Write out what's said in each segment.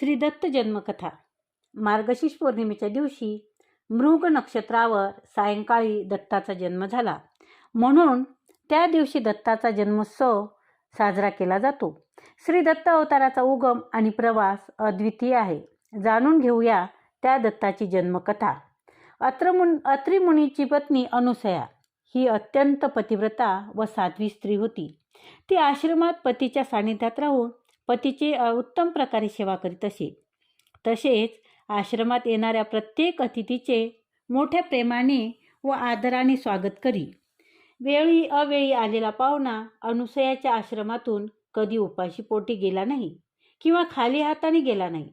श्री दत्त जन्मकथा. मार्गशीर्ष पौर्णिमेच्या दिवशी मृग नक्षत्रावर सायंकाळी दत्ताचा जन्म झाला. म्हणून त्या दिवशी दत्ताचा जन्मोत्सव साजरा केला जातो. श्री दत्त अवताराचा उगम आणि प्रवास अद्वितीय आहे. जाणून घेऊया त्या दत्ताची जन्मकथा. अत्रमुन अत्रिमुनीची पत्नी अनुसया ही अत्यंत पतिव्रता व साध्वी स्त्री होती. ती आश्रमात पतीच्या सानिध्यात राहून पतीची उत्तम प्रकारे सेवा करीत असे. तसेच आश्रमात येणाऱ्या प्रत्येक अतिथीचे मोठ्या प्रेमाने व आदराने स्वागत करी. वेळी अवेळी आलेला पाहुणा अनुसयाच्या आश्रमातून कधी उपाशी पोटी गेला नाही किंवा खाली हाताने गेला नाही.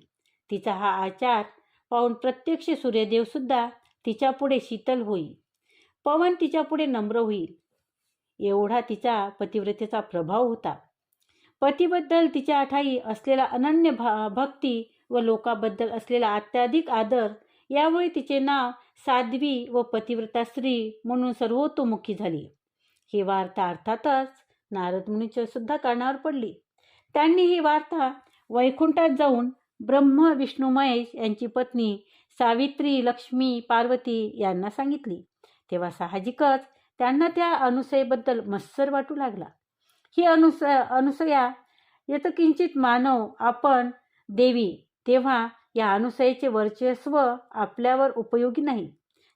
तिचा हा आचार पाहून प्रत्यक्ष सूर्यदेवसुद्धा तिच्यापुढे शीतल होईल पवन तिच्यापुढे नम्र होईल एवढा तिचा पतिव्रतेचा प्रभाव होता. पतीबद्दल तिच्या ठाई असलेला अनन्य भा भक्ती व लोकाबद्दल असलेला अत्याधिक आदर यामुळे तिचे नाव साध्वी व पतिव्रता स्त्री म्हणून सर्वतोमुखी झाली. ही वार्ता अर्थातच नारद मुनीच्या सुद्धा कानावर पडली. त्यांनी ही वार्ता वैकुंठात जाऊन ब्रह्म विष्णू महेश यांची पत्नी सावित्री लक्ष्मी पार्वती यांना सांगितली. तेव्हा साहजिकच त्यांना त्या अनुसयेबद्दल मत्सर वाटू लागला. ही अनुस अनुसया येत किंचित मानव आपण देवी तेव्हा या अनुसयेचे वर्चस्व आपल्यावर उपयोगी नाही.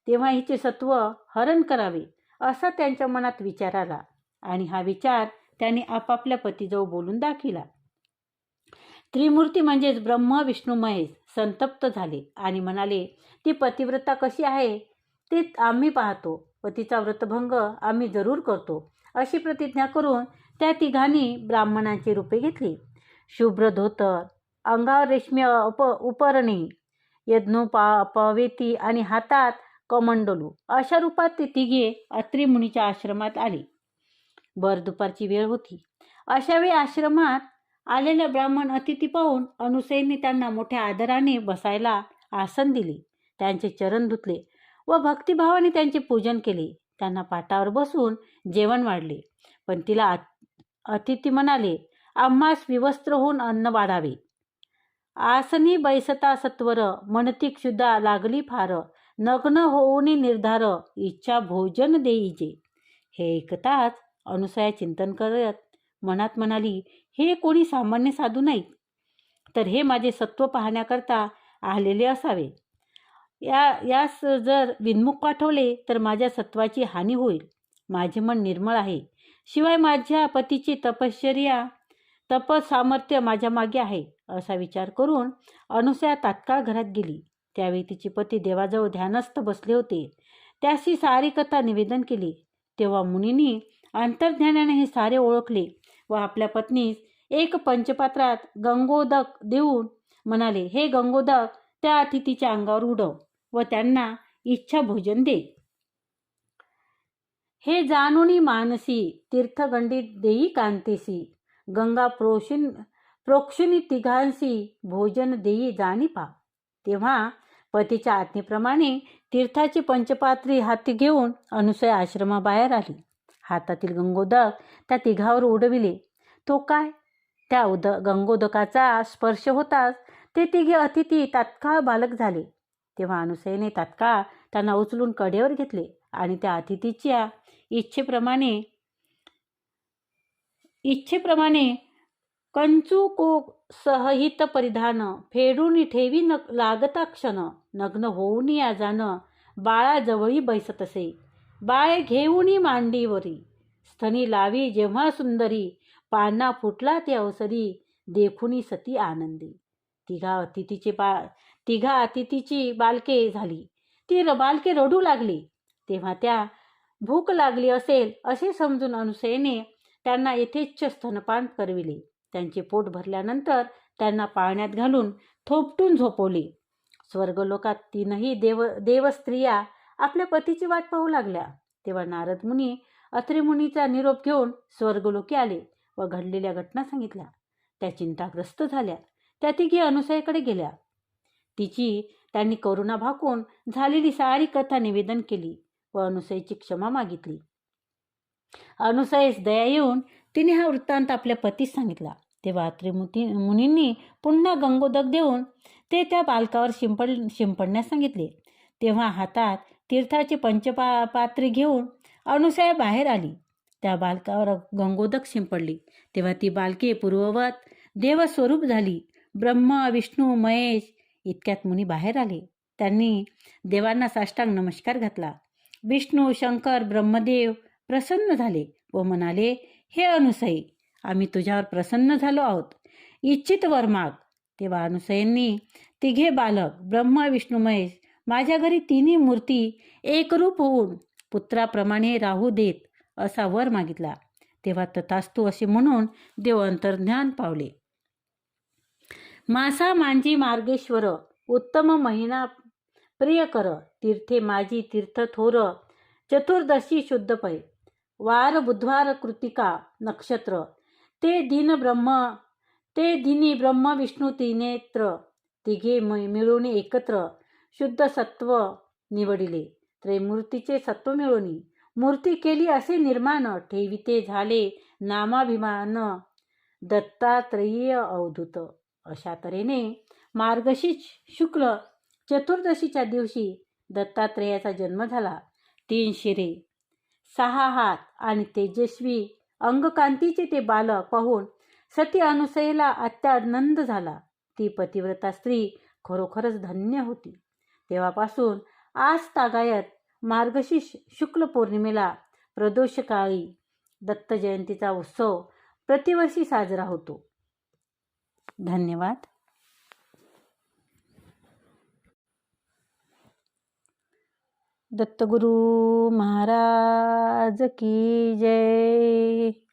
तेव्हा हिचे सत्व हरण करावे असा त्यांच्या मनात विचार आला आणि हा विचार त्यांनी आपापल्या पतीजवळ बोलून दाखिला. त्रिमूर्ती म्हणजेच ब्रह्म विष्णू महेश संतप्त झाले आणि म्हणाले ती पतिव्रता कशी आहे? ते आम्ही पाहतो व तिचा व्रतभंग आम्ही जरूर करतो. अशी प्रतिज्ञा करून त्या तिघांनी ब्राह्मणांची रूपे घेतली. शुभ्र धोतर अंगावर रेशमी उप उपरणी यज्ञोपा पवेती आणि हातात कमंडलू. अशा रूपात ते तिघे अत्रिमुनीच्या आश्रमात आले. भर दुपारची वेळ होती. अशावेळी आश्रमात आलेल्या ब्राह्मण अतिथी पाहून अनुसयनी त्यांना मोठ्या आदराने बसायला आसन दिले. त्यांचे चरण धुतले व भक्तिभावाने त्यांचे पूजन केले. त्यांना पाटावर बसून जेवण वाढले. पण तिला अतिथी म्हणाले आम्हास विवस्त्र होऊन अन्न वाढावे. आसनी बैसता सत्वर म्हणती क्षुदा लागली फार नग्न होऊनी निर्धार इच्छा भोजन देईजे. हे ऐकताच अनुसया चिंतन करत मनात म्हणाली हे कोणी सामान्य साधू नाहीत. तर हे माझे सत्व पाहण्याकरता आलेले असावे. या यास जर विनमुख पाठवले तर माझ्या सत्वाची हानी होईल. माझे मन निर्मळ आहे. शिवाय माझ्या पतीची तपश्चर्या तप सामर्थ्य माझ्या मागे आहे असा विचार करून अनुसया तात्काळ घरात गेली. त्यावेळी तिचे पती देवाजवळ ध्यानस्थ बसले होते. त्याशी सारी कथा निवेदन केली. तेव्हा मुनींनी अंतर्ध्यानाने हे सारे ओळखले व आपल्या पत्नीस एक पंचपात्रात गंगोदक देऊन म्हणाले हे गंगोदक त्या अतिथीच्या अंगावर उडव व त्यांना इच्छा भोजन दे. हे जाणुनी मानसी तीर्थगंडित देई कांतेसी. गंगा प्रोशिन प्रोक्षिणी तिघांसी भोजन देई जाणी पा तेव्हा पतीच्या आज्ञेप्रमाणे तीर्थाची पंचपात्री हाती घेऊन अनुसय आश्रमाबाहेर आली. हातातील गंगोदक त्या तिघावर उडविले. तो काय? त्या उद गंगोदकाचा स्पर्श होताच ते तिघे अतिथी तात्काळ बालक झाले. तेव्हा अनुसयेने तात्काळ त्यांना उचलून कडेवर घेतले आणि त्या अतिथीच्या इच्छेप्रमाणे इच्छेप्रमाणे कंचुको सहहित परिधान फेडून ठेवी न लागता क्षण नग्न होऊन या जाणं बाळाजवळी बैसत असे बाळ घेऊनी मांडीवरी स्थनी लावी जेव्हा सुंदरी पाना फुटला ते अवसरी देखुनी सती आनंदी. तिघा अतिथीचे बा तिघा अतिथीची बालके झाली. ती र बालके रडू लागली. तेव्हा त्या भूक लागली असेल असे समजून अनुसयेने त्यांना यथेच्छ स्तनपान करविले. त्यांचे पोट भरल्यानंतर त्यांना पाळण्यात घालून थोपटून झोपवले. स्वर्गलोकात तीनही देव देवस्त्रिया आपल्या पतीची वाट पाहू लागल्या. तेव्हा नारद मुनी अत्रिमुनीचा निरोप घेऊन स्वर्गलोकी आले व घडलेल्या घटना सांगितल्या. त्या चिंताग्रस्त झाल्या. त्या तिघी अनुसयेकडे गेल्या. तिची त्यांनी करुणा भाकून झालेली सारी कथा निवेदन केली. व अनुसयेची क्षमा मागितली. अनुसयेस दया येऊन तिने हा वृत्तांत आपल्या पतीस सांगितला. तेव्हा त्रिमुती मुनींनी पुन्हा गंगोदक देऊन ते त्या बालकावर शिंपड शिंपडण्यास सांगितले. तेव्हा हातात तीर्थाची पंचपा पात्री घेऊन अनुसया बाहेर आली. त्या बालकावर गंगोदक शिंपडली. तेव्हा ती बालके पूर्ववत देवस्वरूप झाली. ब्रह्मा विष्णू महेश इतक्यात मुनी बाहेर आले. त्यांनी देवांना साष्टांग नमस्कार घातला. विष्णू शंकर ब्रह्मदेव प्रसन्न झाले व म्हणाले हे अनुसई आम्ही तुझ्यावर प्रसन्न झालो आहोत. इच्छित वर माग. तेव्हा अनुसयांनी तिघे बालक ब्रह्मा विष्णू महेश माझ्या घरी तिन्ही मूर्ती एकरूप होऊन पुत्राप्रमाणे राहू देत असा वर मागितला. तेव्हा तथास्तू असे म्हणून देव अंतर्ज्ञान पावले. मासा मांजी मार्गेश्वर उत्तम महिना प्रिय कर तीर्थे माझी तीर्थ थोर चतुर्दशी शुद्ध पै. वार बुधवार कृतिका नक्षत्र. ते दिन ब्रह्म ते दिनी ब्रह्म विष्णू तिनेत्र तिघे मिळून एकत्र शुद्ध सत्व निवडिले. त्रैमूर्तीचे सत्व मिळवणी. मूर्ती केली असे निर्माण ठेविते झाले नामाभिमान. दत्तात्रेय अवधूत. अशा तऱ्हेने मार्गशीर्ष शुक्ल चतुर्दशीच्या दिवशी दत्तात्रेयाचा जन्म झाला. तीन शिरे सहा हात आणि तेजस्वी अंगकांतीचे ते बालक पाहून सती अनुसयेला अत्यानंद झाला. ती पतिव्रता स्त्री खरोखरच धन्य होती. तेव्हापासून आज तागायत मार्गशीर्ष शुक्ल पौर्णिमेला प्रदोषकाळी दत्त जयंतीचा उत्सव प्रतिवर्षी साजरा होतो. धन्यवाद. दत्तगुरु महाराज की जय।